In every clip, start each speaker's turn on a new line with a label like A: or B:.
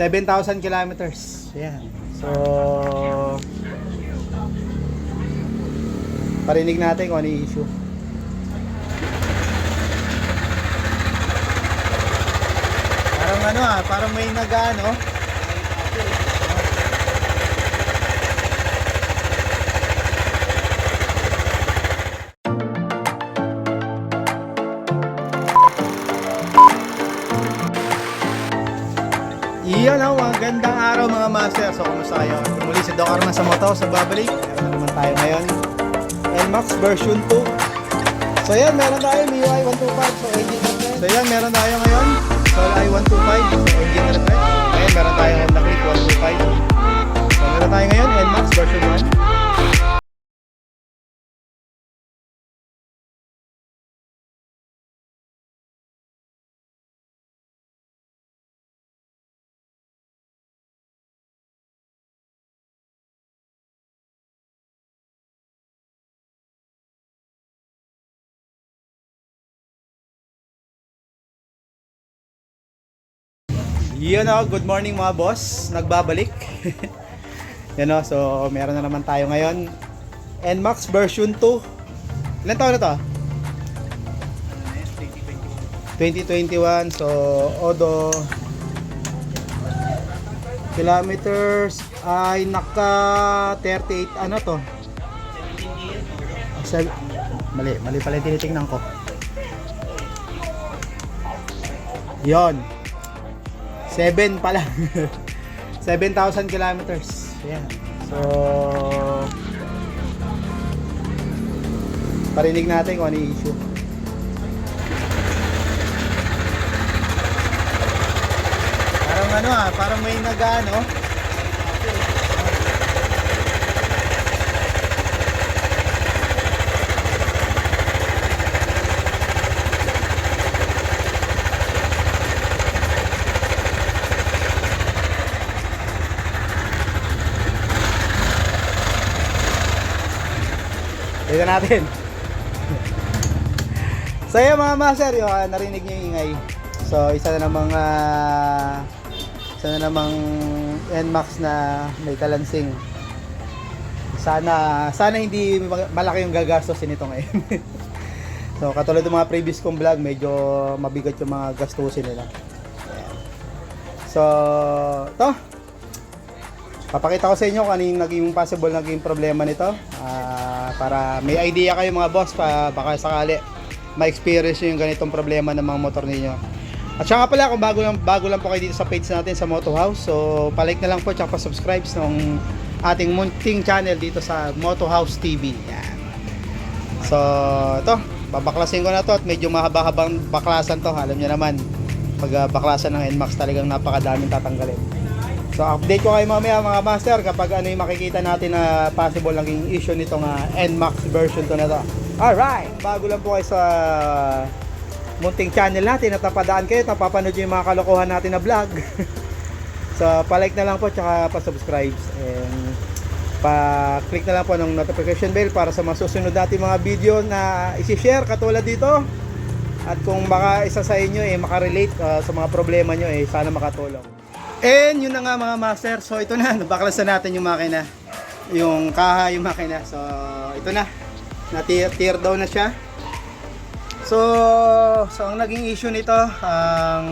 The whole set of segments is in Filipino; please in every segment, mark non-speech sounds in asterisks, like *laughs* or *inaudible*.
A: 7,000 kilometers. Yan. So, parinig natin kung ano issue. Parang ano ah, parang may nag-ano. Iyon magandang araw mga master. So, kumusta kayo? Muli si Doc Arman sa Moto sa Babalik. Meron na naman tayo ngayon. NMAX version 2. So, yan, meron tayo MIUI 125. So, engine. So, yan, meron tayo ngayon. Solai 125. So, engine rin. Ngayon, meron tayo Honda Click 125. So, meron tayo ngayon NMAX version 1. Yun o, good morning mga boss. Nagbabalik. *laughs* Yan o, so meron na naman tayo ngayon. NMAX version 2. Ilan taon na to? 2021. So, Odo kilometers ay naka 38 ano to? Sev- mali, mali pala yung tinitingnan ko. Yon. 7 pa lang. 7,000 kilometers. Yan. So, parinig natin kung ano yung issue. Parang ano ah, parang may nag-ano. Tignan natin. so yun mga master, yung ah, narinig niyo yung ingay. So isa na namang ah, isa na namang NMAX na may kalansing. Sana sana hindi malaki yung gagastusin nito ngayon. *laughs* so katulad ng mga previous kong vlog, medyo mabigat yung mga gastusin nila. So, to Papakita ko sa inyo kung ano yung naging possible naging problema nito. Ah, para may idea kayo mga boss pa baka sakali ma-experience nyo yung ganitong problema ng mga motor ninyo. At saka pala kung bago lang, bago lang po kayo dito sa page natin sa Moto House. So palike na lang po tsaka pa-subscribe ng ating munting channel dito sa Moto House TV. Yan. So ito, babaklasin ko na to at medyo mahaba-habang baklasan to. Alam niyo naman, pag ah, baklasan ng NMAX talagang napakadaming tatanggalin. So update ko kayo mamaya mga master kapag ano yung makikita natin na possible naging issue nitong uh, NMAX version to na to. Alright! Bago lang po kayo sa munting channel natin at napadaan kayo, napapanood nyo yung mga kalokohan natin na vlog. *laughs* so palike na lang po tsaka pa-subscribe and pa-click na lang po ng notification bell para sa mga susunod natin mga video na isi-share katulad dito. At kung baka isa sa inyo eh makarelate uh, sa mga problema nyo eh sana makatulong. And yun na nga mga master. So ito na, *laughs* nabaklasan natin yung makina. Yung kaha, yung makina. So ito na. Na-tear tear down na siya. So, so ang naging issue nito, ang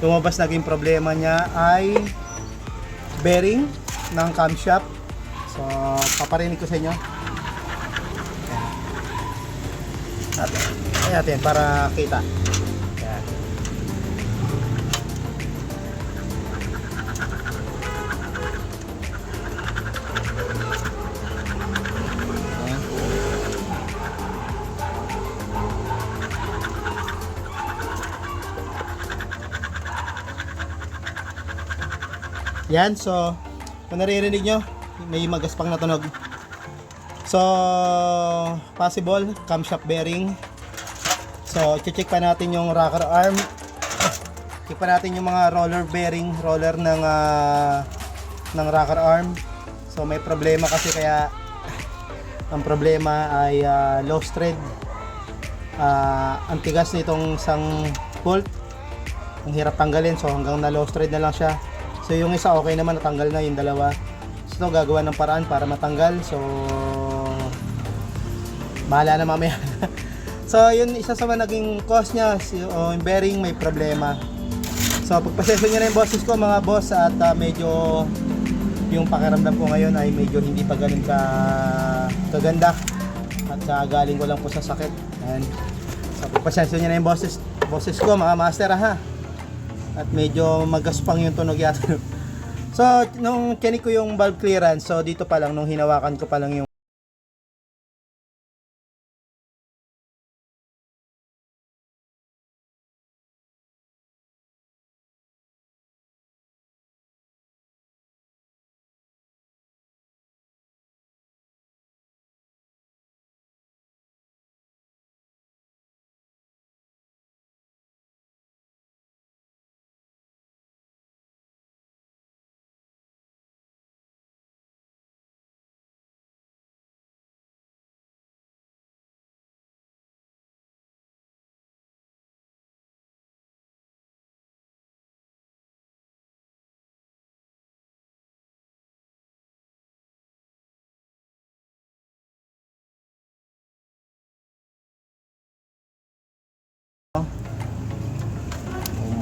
A: lumabas naging problema niya ay bearing ng camshaft. So, paparinig ko sa inyo. Ayan. Ayan natin para kita. Yan, so kung naririnig nyo, may magaspang na tunog. So, possible, camshaft bearing. So, check pa natin yung rocker arm. Check pa natin yung mga roller bearing, roller ng ah, ng rocker arm. So, may problema kasi kaya ang problema ay ah, low thread. Ah, ang tigas nitong isang bolt ang hirap tanggalin so hanggang na low thread na lang siya so yung isa okay naman natanggal na yung dalawa. So gagawa ng paraan para matanggal. So bahala na mamaya. *laughs* So yun isa sa mga naging cause niya si, oh, yung bearing may problema. So pagpaseso nyo na yung boses ko mga boss at ah, medyo yung pakiramdam ko ngayon ay medyo hindi pa ganun ka kaganda. At galing ko lang po sa sakit. Ayan. so pagpaseso nyo na yung boses boses ko mga master ha at medyo magaspang yung tunog yata. *laughs* So nung tiyanik ko yung valve clearance so dito pa lang nung hinawakan ko pa lang yung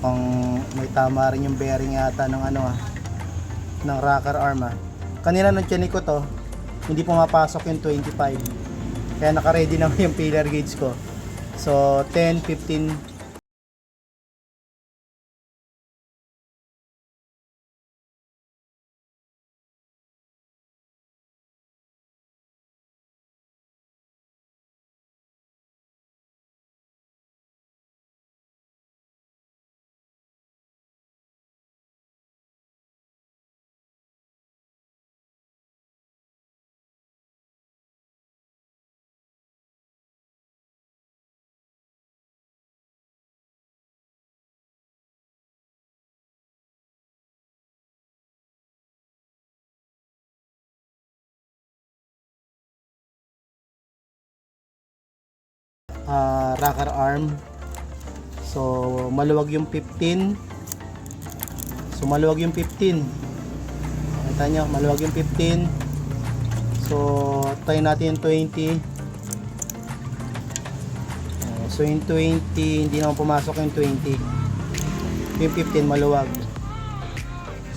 A: mukhang may tama rin yung bearing yata ng ano ah ng rocker arm ah. Kanina nung tiyanik ko to hindi pumapasok yung 25 kaya naka-ready *laughs* na yung pillar gauge ko. So 10, 15 ah, rocker arm. So, maluwag yung 15. So, maluwag yung 15. Kita nyo, maluwag yung 15. So, try natin yung 20. Ah, So, yung 20, hindi naman pumasok yung 20. Yung 15, maluwag.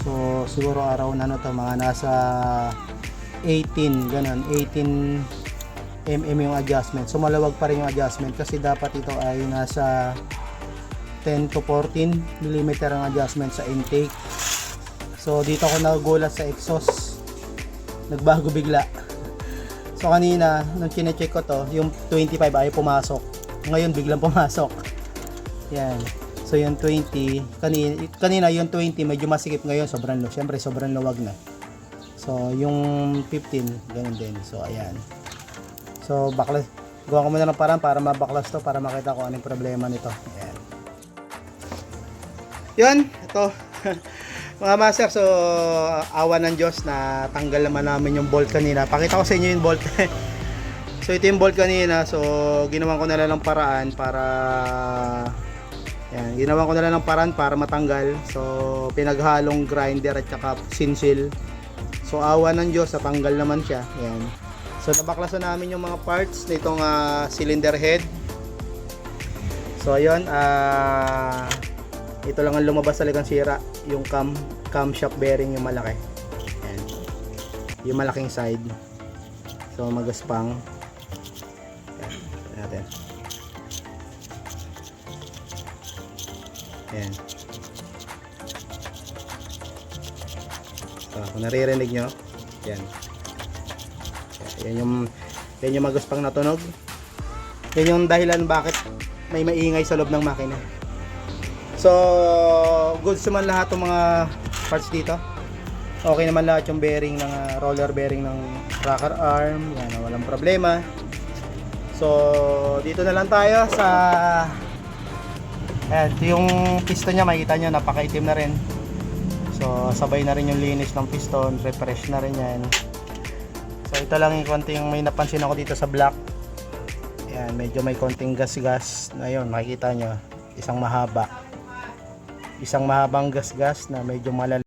A: So, siguro araw na ano to, mga nasa 18, ganun, 18 mm yung adjustment. So malawag pa rin yung adjustment kasi dapat ito ay nasa 10 to 14 mm ang adjustment sa intake. So dito ako nagulat sa exhaust. Nagbago bigla. *laughs* So kanina nung kine-check ko to, yung 25 ay pumasok. Ngayon biglang pumasok. *laughs* Yan. So yung 20, kanina, kanina yung 20 medyo masikip ngayon, sobrang low. Sobrang luwag na. So yung 15, ganun din. So ayan. So, baklas. Gawa ko muna ng parang para mabaklas to para makita ko anong problema nito. Ayan. Yun, ito. *laughs* Mga master, so awa ng Diyos na tanggal naman namin yung bolt kanina. Pakita ko sa inyo yung bolt. *laughs* so ito yung bolt kanina. So ginawan ko na lang ng paraan para Yan, ginawan ko na lang ng paraan para matanggal. So pinaghalong grinder at saka sinsil. So awa ng Diyos, natanggal naman siya. Yan. So nabaklasan namin yung mga parts nitong ah, cylinder head. So ayun, ah ito lang ang lumabas sa ligang sira, yung cam camshaft bearing yung malaki. Ayan. Yung malaking side. So magaspang. Ayan, natin. Ayan. So, kung naririnig nyo, yan. Yan yung yan yung maguspang na tunog. Yan yung dahilan bakit may maingay sa loob ng makina. So, goods naman lahat ng mga parts dito. Okay naman lahat yung bearing ng ah, roller bearing ng rocker arm. Yan, walang problema. So, dito na lang tayo sa Ayan, ito yung piston niya, makikita nyo, napakaitim na rin. So, sabay na rin yung linis ng piston, refresh na rin yan. Ito lang yung konting may napansin ako dito sa block. Ayan, medyo may konting gas-gas. Ayun, makikita nyo, isang mahaba. isang mahabang gasgas na medyo malala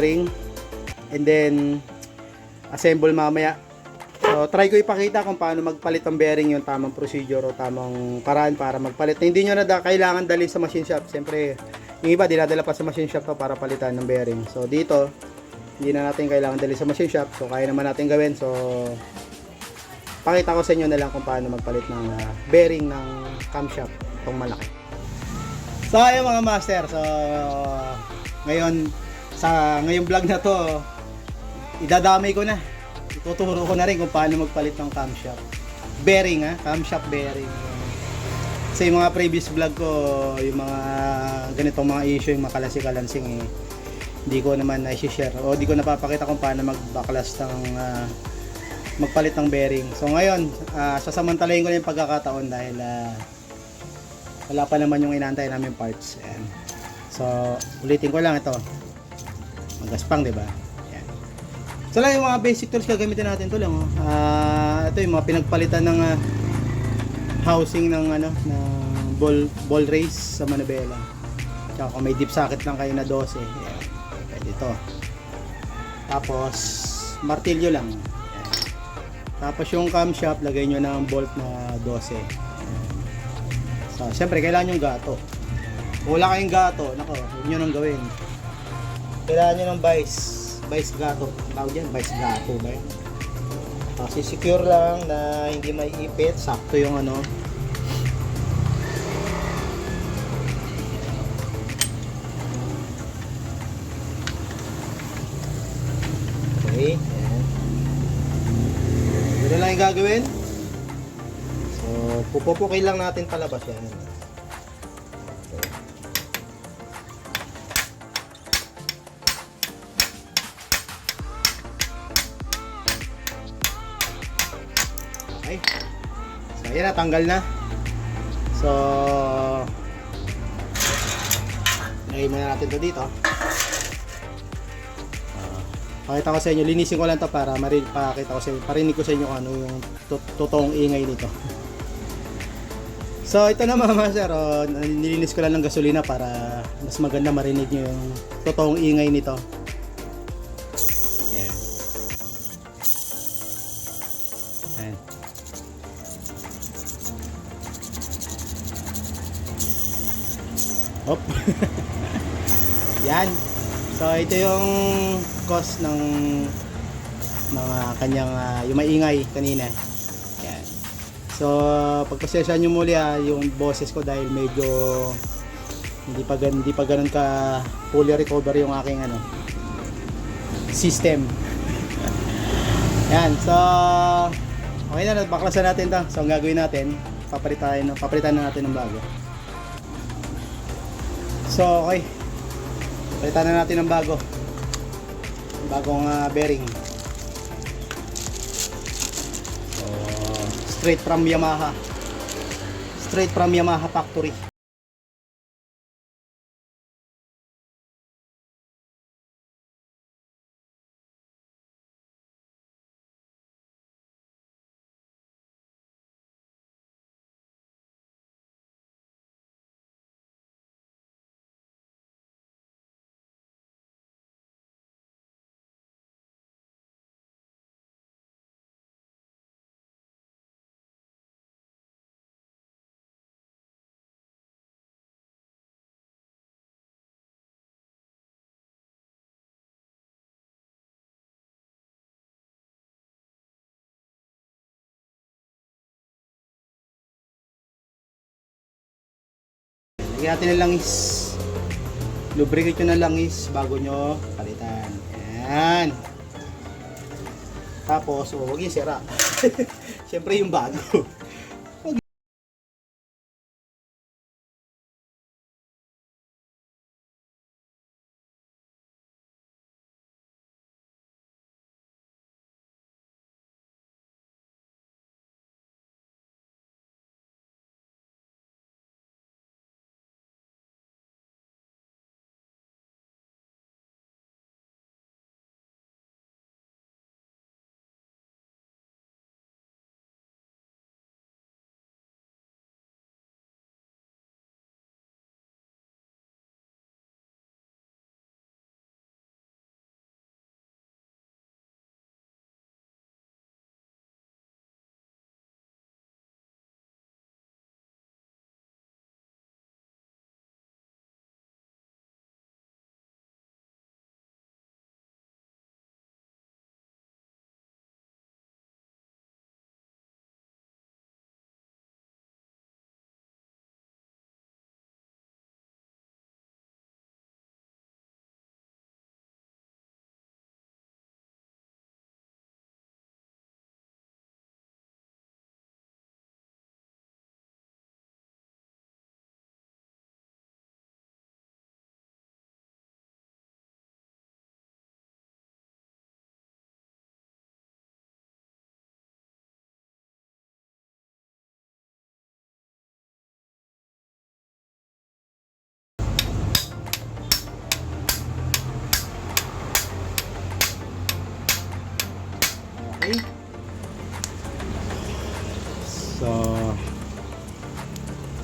A: ring and then assemble mamaya. So try ko ipakita kung paano magpalit ng bearing yung tamang procedure o tamang paraan para magpalit. Na hindi nyo na da, kailangan dali sa machine shop. Siyempre, yung iba dinadala pa sa machine shop to para palitan ng bearing. So dito, hindi na natin kailangan dali sa machine shop. So kaya naman natin gawin. So pakita ko sa inyo na lang kung paano magpalit ng ah, bearing ng camshaft itong malaki. So ayun mga master. So ngayon sa ngayong vlog na to idadamay ko na. Ituturo ko na rin kung paano magpalit ng camshaft. Bearing ha camshaft bearing. Sa yung mga previous vlog ko yung mga ganitong mga issue yung makalasi-kalansing eh, hindi ko naman na-share o di ko napapakita kung paano magbaklas ng ah, magpalit ng bearing. So ngayon uh, sasamantalayin ko na yung pagkakataon dahil ah, wala pa naman yung inaantay namin parts. Ayan. so ulitin ko lang ito magaspang, di ba? Yan. So lang yung mga basic tools gagamitin natin to lang oh. Ah, ito yung mga pinagpalitan ng ah, housing ng ano ng ball ball race sa Manabela. Tsaka kung may deep socket lang kayo na 12, yan. Pwede ito. Tapos martilyo lang. Yan. Tapos yung camshaft lagay nyo ng bolt na 12. Yan. So, syempre kailangan yung gato. Kung wala kayong gato, nako, huwag nyo nang gawin kailangan nyo ng vice vice gato. Tawag dyan vice gato ba yun kasi secure lang na hindi maiipit. Sakto yung ano. Okay yan yun lang yung gagawin. So pupupukin lang natin palabas yan So, ayan na, tanggal na. So, lagay muna natin to dito. Ah, pakita ko sa inyo, linisin ko lang to para marin, pakita ko sa inyo, parinig ko sa inyo ano yung to- totoong ingay nito. So, ito na mga *laughs* master, oh, nilinis ko lang ng gasolina para mas maganda marinig nyo yung totoong ingay nito. Ito yung cost ng mga kanyang ah, yung maingay kanina. Yan. So pagpasensya nyo muli ah, yung boses ko dahil medyo hindi pa hindi pa ganun ka fully recover yung aking ano system. Yan. So okay na baklasan natin 'to. So ang gagawin natin, papalitan papalitan na natin ng bago. So, okay. Palitan na natin ng bago. Bagong ah, bearing. So, straight from Yamaha. Straight from Yamaha factory. Lagyan natin ng langis. lubricate nyo na langis bago nyo palitan. Yan. Tapos, huwag yung sira. *laughs* Siyempre yung bago.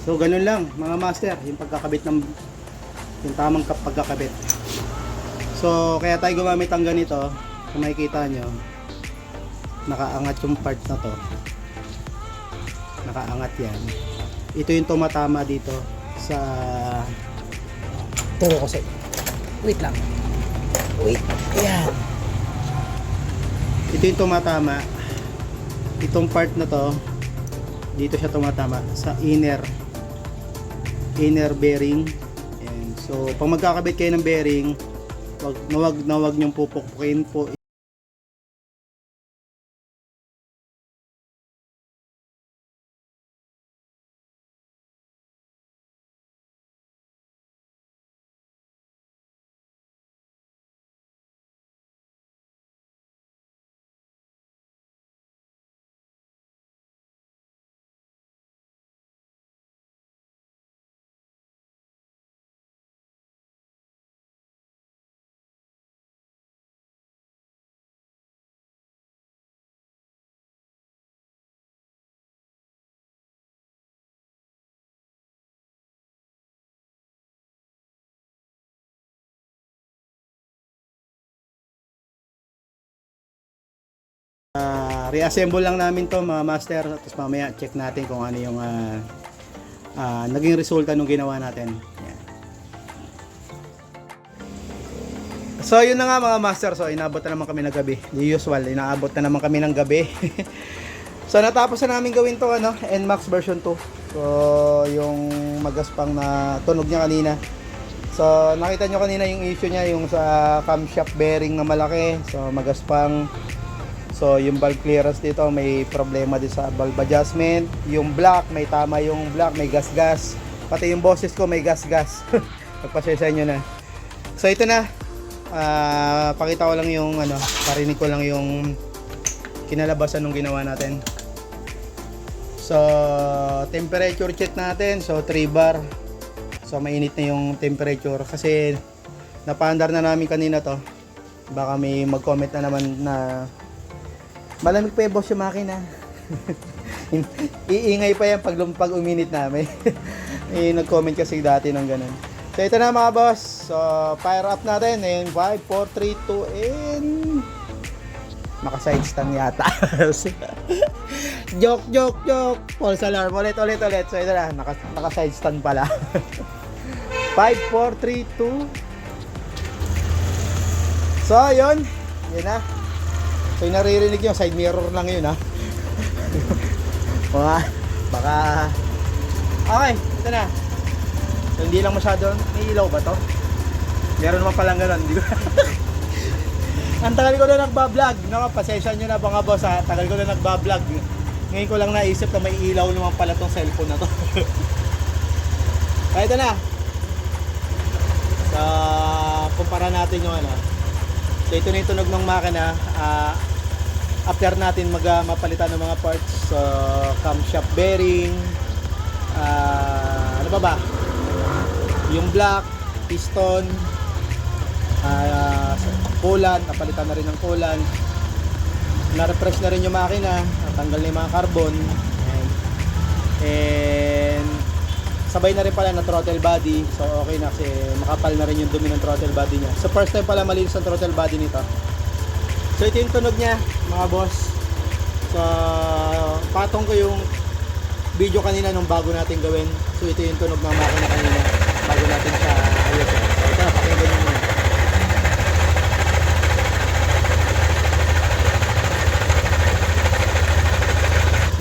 A: So ganun lang mga master, yung pagkakabit ng yung tamang pagkakabit. So, kaya tayo gumamit ang ganito, kung makikita nyo, nakaangat yung part na to. Nakaangat yan. Ito yung tumatama dito sa Turo ko sa Wait lang. Wait. Ayan ito yung tumatama itong part na to dito siya tumatama sa inner inner bearing. And so pag magkakabit kayo ng bearing wag na wag na wag niyong pupukpukin po reassemble lang namin to mga master. Tapos mamaya check natin kung ano yung ah, ah, naging resulta nung ginawa natin. So yun na nga mga master. So inabot na naman kami ng gabi. The usual inaabot na naman kami ng gabi. *laughs* So natapos na namin gawin to ano NMAX version 2 so yung magaspang na tunog niya kanina. So, nakita nyo kanina yung issue niya, yung sa camshaft bearing na malaki. So, magaspang. So, yung valve clearance dito, may problema din sa valve adjustment. Yung block, may tama yung block, may gas-gas. Pati yung boses ko, may gas-gas. *laughs* Pagpasensya nyo na. So, ito na. Ah, pakita ko lang yung, ano, parinig ko lang yung kinalabasan ng ginawa natin. So, temperature check natin. So, 3 bar. So, mainit na yung temperature. Kasi, napaandar na namin kanina to. Baka may mag-comment na naman na malamig pa yung boss yung makina. *laughs* Iingay pa yan pag, pag uminit namin. may *laughs* nag-comment kasi dati ng ganun. So, ito na mga boss. So, fire up natin. And 5, 4, 3, 2, and... Naka-side stand yata. *laughs* joke, joke, joke. False alarm. Ulit, ulit, ulit. So, ito na. Naka, naka-side stand pala. 5, 4, 3, 2. So, yun. Yun na. So, yung naririnig yung side mirror lang yun, ha. Mga, baka... Okay, ito na. So, hindi lang masyado. May ilaw ba to? Meron naman palang ganun. Hindi ko *laughs* Ang tagal ko na nagbablog. Naka, pasensya nyo na mga boss ha. Tagal ko na nagbablog. Ngayon ko lang naisip na may ilaw naman pala tong cellphone na to. Kaya *laughs* ito na. Sa kumpara natin yung ano. So ito na yung tunog ng makina. Ah, after natin mag ah, mapalitan ng mga parts. So camshaft bearing. Ah, ano ba ba? Yung black, piston, ah, coolant, napalitan na rin ng coolant. Na-refresh na rin yung makina, natanggal na yung mga carbon. And sabay na rin pala na throttle body. So okay na kasi makapal na rin yung dumi ng throttle body niya. So first time pala malinis ang throttle body nito. So ito yung tunog niya, mga boss. So patong ko yung video kanina nung bago natin gawin. So ito yung tunog ng makina kanina bago natin siya ayusin. So ito, pakinggan nyo muna.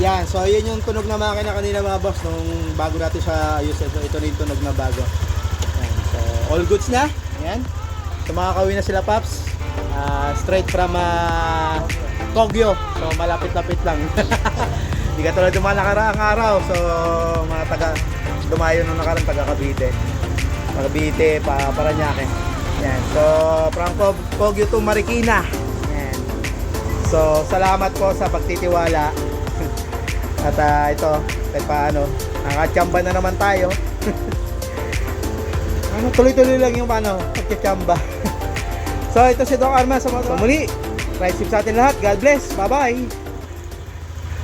A: Yan, so yun yung tunog na makina kanina mga boss nung bago natin siya ayusin. Ito na yung tunog na bago. Yan, so all goods na. Yan. So makakawin na sila Paps. Ah, straight from ah, Kogyo. So malapit-lapit lang. *laughs* Hindi ka tulad ng mga nakaraang araw. So mga taga dumayo nung nakarang taga Cavite. Cavite, pa Paranaque. Yan. So from Kogyo to Marikina. Yan. So salamat po sa pagtitiwala. At ah, ito, paano, nakachamba na naman tayo. *laughs* ano, tuloy-tuloy lang yung ano, pagkachamba. *laughs* so ito si Doc Arman sa so, muli. Ride safe sa atin lahat. God bless. Bye-bye.